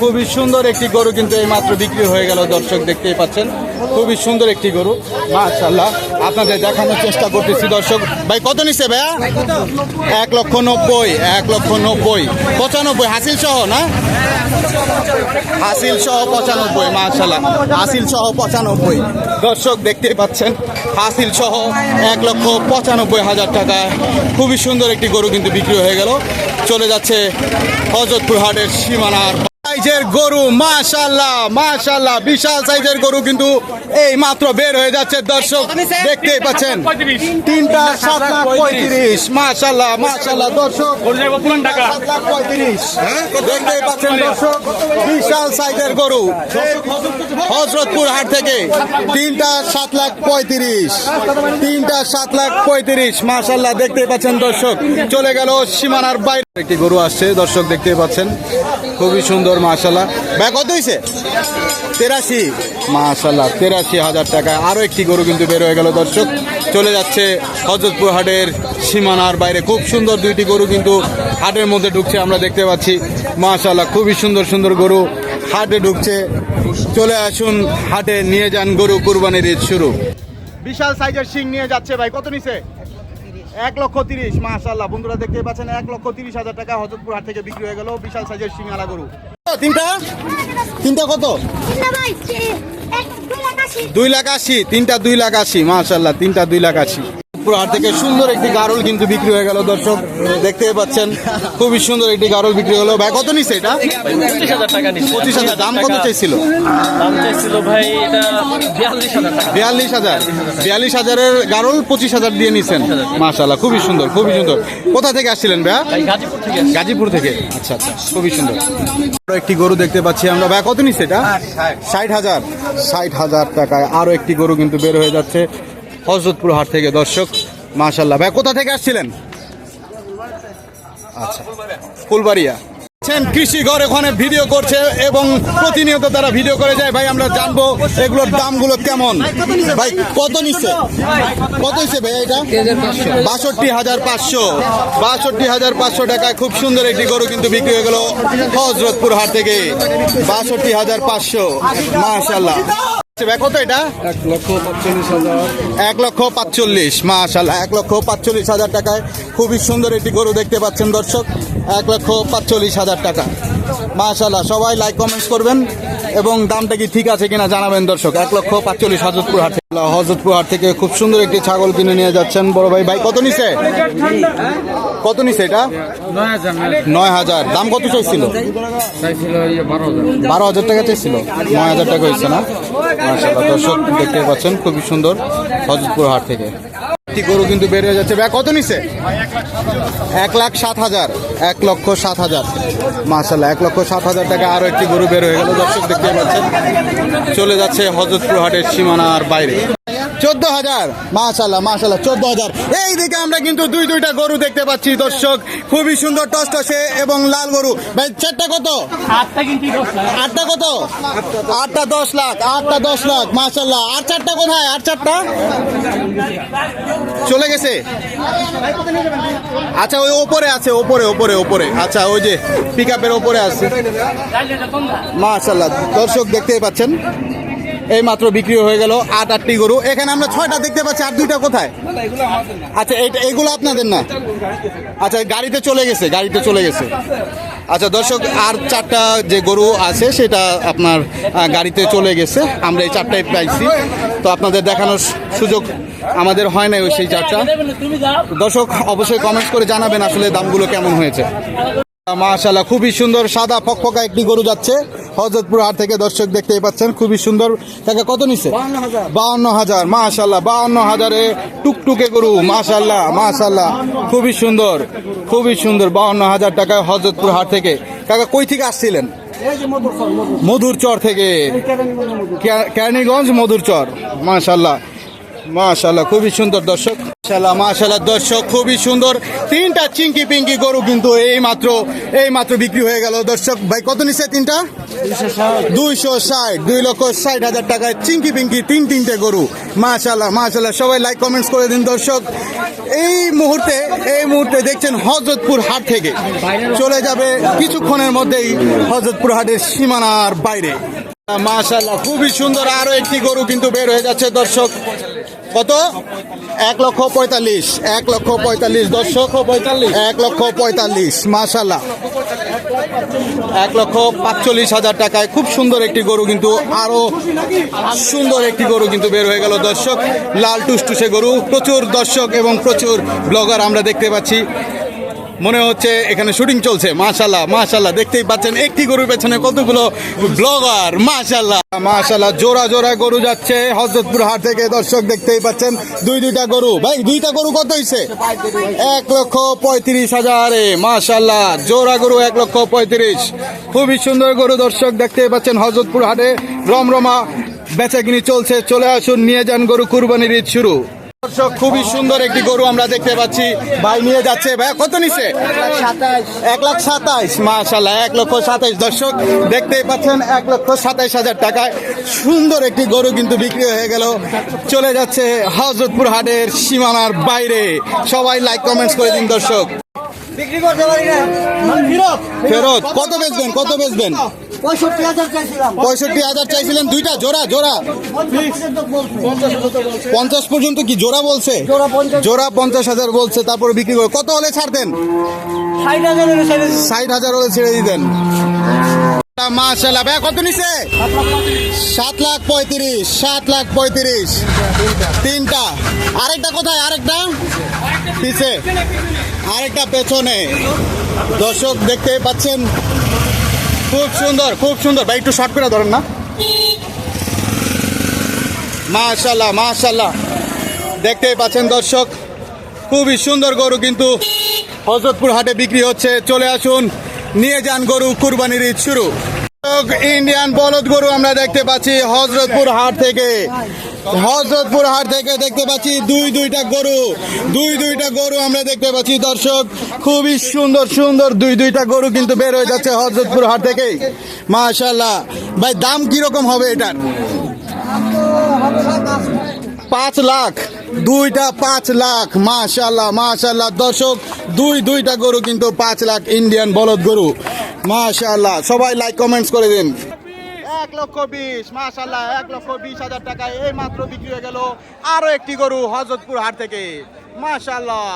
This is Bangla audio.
খুবই সুন্দর একটি গরু কিন্তু এই মাত্র বিক্রি হয়ে গেল, দর্শক দেখতেই পাচ্ছেন। খুবই সুন্দর একটি গরু। মাশাল্লাহ আপনাদের দেখানোর চেষ্টা করতেছি, দর্শক। ভাই, কত নিচ্ছে ভাইয়া? এক লক্ষ নব্বই, এক লক্ষ নব্বই, পঁচানব্বই, হাসিল সহ, না? হাসিল সহ পঁচানব্বই মাশাল্লাহ হাসিল সহ পঁচানব্বই। দর্শক দেখতেই পাচ্ছেন, হাসিল সহ এক লক্ষ পঁচানব্বই হাজার টাকা। খুবই সুন্দর একটি গরু কিন্তু বিক্রি হয়ে গেল। চলে যাচ্ছে হজরতপুর হাটের সীমানার সাইজের গরু মাশাল্লাহ মাশাল্লাহ বিশাল সাইজের গরু কিন্তু এই মাত্র বের হয়ে যাচ্ছে দর্শক দেখতেই পাচ্ছেন। তিনটা সাত লাখ পঁয়ত্রিশ মাশাল্লাহ মাশাল্লাহ দর্শক। সাত লাখ পঁয়ত্রিশ। দেখতেই পাচ্ছেন দর্শক বিশাল সাইজের গরু। হজরতপুর হাট থেকে তিনটা সাত লাখ পঁয়ত্রিশ তিনটা সাত লাখ পঁয়ত্রিশ মাশাল্লাহ দেখতেই পাচ্ছেন দর্শক। চলে গেল সীমানার বাইরে। একটি গরু আসছে দর্শক দেখতেই পাচ্ছেন। খুবই সুন্দর মাশাল্লাহ ব্যাগ কত হয়েছে তেরাশি। মাশাল্লাহ তেরাশি হাজার টাকা আরও একটি গরু কিন্তু বের হয়ে গেল, দর্শক। চলে যাচ্ছে হজরতপুর হাটের সীমানার বাইরে। খুব সুন্দর দুইটি গরু কিন্তু হাটের মধ্যে ঢুকছে, আমরা দেখতে পাচ্ছি। মাশাল্লাহ খুবই সুন্দর সুন্দর গরু হাটে ঢুকছে। চলে আসুন, হাটে নিয়ে যান গরু কুরবানির ঈদ শুরু। বিশাল সাইজের শিং নিয়ে যাচ্ছে ভাই, কত নিছে? এক লক্ষ তিরিশ মাশাল্লাহ বন্ধুরা দেখতে পাচ্ছেন, এক লক্ষ তিরিশ হাজার টাকা হজরতপুর হাট থেকে বিক্রি হয়ে গেল বিশাল সাইজের আলা গরু। তিনটা? তিনটা কত? দুই লাখ আশি। তিনটা দুই লাখ আশি মার্শাল্লাহ তিনটা দুই লাখ আশি। পুরো থেকে সুন্দর একটি গারল কিন্তু বিক্রি হয়ে গেল দর্শক। দেখতে পাচ্ছেন খুবই সুন্দর একটি গারল বিক্রি হলো। ভাই কত নিছে এটা? পঁচিশ হাজার টাকা নিচ্ছে। পঁচিশ হাজার দাম কত চাইছিল? দাম চাইছিল ভাই এটা বিয়াল্লিশ হাজার বিয়াল্লিশ হাজার। বিয়াল্লিশ হাজারের গারল পঁচিশ হাজার দিয়ে নিছেন। মাশাল্লাহ খুবই সুন্দর খুবই সুন্দর। কোথা থেকে আসছিলেন ভাইয়া? ভাই গাজীপুর থেকে আচ্ছা আচ্ছা খুবই সুন্দর। আরও একটি গরু দেখতে পাচ্ছি আমরা। ভাই কত নিচ্ছে এটা? ষাট হাজার। ষাট হাজার টাকায় আরও একটি গরু কিন্তু বের হয়ে যাচ্ছে। হজরতপুর হাট থেকে, দর্শক মাশাল্লাহ ভাই, কোথা থেকে আসছিলেন? আচ্ছা ফুলবাড়িয়া। কৃষি ঘর ওখানে ভিডিও করছে এবং প্রতিনিয়ত তারা ভিডিও করে যায়। ভাই, আমরা জানব এগুলোর দামগুলো কেমন। ভাই, কত নিচ্ছে? কত হচ্ছে ভাই এটা? বাষট্টি হাজার পাঁচশো। বাষট্টি হাজার পাঁচশো টাকায় খুব সুন্দর একটি গরু কিন্তু বিক্রি হয়ে গেল হজরতপুর হাট থেকে। বাষট্টি হাজার পাঁচশো। মাশাল্লাহ কত এটা? এক লক্ষ পাঁচচল্লিশ হাজার। এক লক্ষ পাঁচচল্লিশ মাশাল্লাহ এক লক্ষ পাঁচচল্লিশ হাজার টাকায়। খুবই সুন্দর একটি গরু দেখতে পাচ্ছেন দর্শক এক লক্ষ পাঁচচল্লিশ হাজার টাকা। মাশাল্লাহ সবাই লাইক কমেন্টস করবেন। এবং দামটা কি ঠিক আছে কিনা জানাবেন দর্শক। এক লক্ষ পাঁচচল্লিশ হজরতপুর হাট হজরতপুর হাট থেকে খুব সুন্দর একটি ছাগল কিনে নিয়ে যাচ্ছেন বড় ভাই। ভাই, কত নিছে? কত নিছে এটা? নয় হাজার। দাম কত চাইছিল? বারো হাজার টাকা চাইছিল। নয় হাজার টাকা হয়েছে না? দর্শক দেখতে পাচ্ছেন, খুবই সুন্দর হজরতপুর হাট থেকে। গরু কিন্তু বের হয়ে যাচ্ছে। ব্যাগ কত নিছে? এক লাখ সাত হাজার। এক লক্ষ সাত হাজার। মার্শাল্লাহ এক লক্ষ সাত হাজার টাকা আরও একটি গরু বের হয়ে গেল। দর্শক দেখতে পাচ্ছেন, চলে যাচ্ছে হজরতপুর হাটের সীমানার বাইরে। চোদ্দ হাজার মাশাল্লাহ মাশাল্লাহ চোদ্দ হাজার এই দিকে আমরা কিন্তু দুই দুইটা গরু দেখতে পাচ্ছি দর্শক। খুবই সুন্দর টসটসে এবং লাল গরু। ভাই চারটা কত? আটটা আটটা কত? আটটা দশ লাখ আটটা দশ লাখ মাশাল্লাহ আর চারটা কোথায়? আর চারটা? চলে গেছে? আচ্ছা ওই ওপরে আছে ওপরে ওপরে ওপরে। আচ্ছা ওই যে পিক আপের ওপরে আছে। মাশাল্লাহ দর্শক দেখতেই পাচ্ছেন। এই মাত্র বিক্রি হয়ে গেল আট আটটি গরু। এখানে আমরা ছয়টা দেখতে পাচ্ছি, আর দুইটা কোথায়? আচ্ছা এইটা- এইগুলো আপনাদের না? আচ্ছা গাড়িতে চলে গেছে, গাড়িতে চলে গেছে। আচ্ছা দর্শক, আর চারটা যে গরু আছে, সেটা আপনার গাড়িতে চলে গেছে। আমরা এই চারটাই পাইছি। তো আপনাদের দেখানোর সুযোগ আমাদের হয় নাই ওই সেই চারটা। দর্শক, অবশ্যই কমেন্টস করে জানাবেন আসলে দামগুলো কেমন হয়েছে। মাশাল্লাহ খুবই সুন্দর সাদা ফকফকা একটি গরু যাচ্ছে। হজরতপুর হাট থেকে দর্শক দেখতেই পাচ্ছেন খুবই সুন্দর। টাকা কত নিচ্ছে বাউন্ন হাজার। মাশাল্লাহ বাউন্ন হাজারে টুকটুকে গরু মাশাল্লাহ মাশাল্লাহ খুবই সুন্দর খুবই সুন্দর বাউন্ন হাজার টাকায় হজরতপুর হাট থেকে। কাকা কই থেকে আসছিলেন? মধুরচর থেকে। কেরানীগঞ্জ মধুরচর মাশাল্লাহ মাশাল্লাহ খুবই সুন্দর দর্শক। মাশাল্লাহ মাশাল্লাহ দর্শক, খুবই সুন্দর। তিনটা চিঙ্কি পিঙ্কি গরু কিন্তু এই মাত্র এই মাত্র বিক্রি হয়ে গেল। দর্শক, ভাই, কত নিচ্ছে তিনটা? দুইশো ষাট। দুই লক্ষ ষাট হাজার টাকায় চিঙ্কি পিঙ্কি তিন তিনটে গরু। মাশাল্লাহ মাশাল্লাহ সবাই লাইক কমেন্টস করে দিন দর্শক। এই মুহূর্তে এই মুহূর্তে দেখছেন হজরতপুর হাট থেকে। চলে যাবে কিছুক্ষণের মধ্যেই হজরতপুর হাটের সীমানার বাইরে। মাশাল্লাহ খুবই সুন্দর আরও একটি গরু কিন্তু বের হয়ে যাচ্ছে দর্শক। কত? এক লক্ষ পঁয়তাল্লিশ, এক লক্ষ পঁয়তাল্লিশ দর্শক পঁয়তাল্লিশ এক লক্ষ পঁয়তাল্লিশ মাশাল্লাহ এক লক্ষ পাঁচচল্লিশ হাজার টাকায় খুব সুন্দর একটি গরু কিন্তু, আরও সুন্দর একটি গরু কিন্তু বের হয়ে গেল দর্শক। লাল টুসটুসে গরু, প্রচুর দর্শক এবং প্রচুর ব্লগার আমরা দেখতে পাচ্ছি। মনে হচ্ছে এখানে শুটিং চলছে। মাশাল্লাহ মাশাল্লাহ দেখতেই পাচ্ছেন একটি গরুর পেছনে কতগুলো ব্লগার মাশাল্লাহ মাশাল্লাহ জোড়া জোড়া গরু যাচ্ছে হজরতপুর হাট থেকে। দর্শক দেখতেই পাচ্ছেন, দুই দুইটা গরু। ভাই, দুইটা গরু কত হয়েছে এক লক্ষ পঁয়ত্রিশ হাজারে মাশাল্লাহ জোড়া গরু এক লক্ষ পঁয়ত্রিশ। খুবই সুন্দর গরু দর্শক দেখতেই পাচ্ছেন হজরতপুর হাটে। রমরমা বেচাকিনি চলছে, চলে আসুন, নিয়ে যান গরু কুরবানির ঈদ শুরু। দর্শক খুবই সুন্দর একটি গরু আমরা দেখতে পাচ্ছি। ভাই নিয়ে যাচ্ছে। ভাই কত নিছে? এক লাখ সাতাইশ। মাশাল্লাহ এক লক্ষ সাতাইশ। দর্শক দেখতেই পাচ্ছেন এক লক্ষ সাতাইশ হাজার টাকায় সুন্দর একটি গরু কিন্তু বিক্রি হয়ে গেল। চলে যাচ্ছে হজরতপুর হাটের সীমানার বাইরে। সবাই লাইক কমেন্টস করে দিন দর্শক। বিক্রি করতে পারি না। ফেরত কত বেচবেন? কত বেচবেন? পঁয়ষট্টি হাজার চাইছিলাম। পঁয়ষট্টি হাজার চাইছিলেন দুইটা জোড়া জোড়া। পঞ্চাশ পর্যন্ত কি জোড়া বলছে? জোড়া পঞ্চাশ। হাজার বলছে তারপর বিক্রি করে। কত হলে ছাড়তেন ষাট হাজার হলে ছেড়ে দিতেন। মাশাল্লাহ ভাই কত নিছে? সাত লাখ পঁয়ত্রিশ সাত লাখ পঁয়ত্রিশ। তিনটা। আরেকটা কোথায়? আরেকটা? পিছে। আরেকটা পেছনে। দর্শক দেখতে পাচ্ছেন খুব সুন্দর খুব সুন্দর। ভাই, একটু শর্ট করে ধরেন না। মাশাল্লাহ মাশাল্লাহ। দেখতেই পাচ্ছেন দর্শক, খুবই সুন্দর গরু কিন্তু হজরতপুর হাটে বিক্রি হচ্ছে। চলে আসুন, নিয়ে যান গরু কুরবানির ঈদ শুরু। ইন্ডিয়ান বলদ গরু আমরা দেখতে পাচ্ছি হজরতপুর হাট থেকে। হজরতপুর হাট থেকে দেখতে পাচ্ছি দুই দুইটা গরু, দুই দুইটা গরু আমরা দেখতে পাচ্ছি। দর্শক, খুবই সুন্দর সুন্দর দুই দুইটা গরু কিন্তু বের হয়ে যাচ্ছে হজরতপুর হাট থেকে। মাশাল্লাহ ভাই, দাম কীরকম হবে এটার? পাঁচ লাখ। দুইটা পাঁচ লাখ মাশাল্লাহ মাশাল্লাহ দর্শক, দুই, দুইটা গরু কিন্তু পাঁচ লাখ ইন্ডিয়ান বলদ গরু। মাশাল্লাহ সবাই লাইক কমেন্টস করে দিন। এক লক্ষ বিশ মাশাল্লাহ এক লক্ষ বিশ হাজার টাকায় এই মাত্র বিক্রি হয়ে গেল আরও একটি গরু হজরতপুর হাট থেকে। মাশাল্লাহ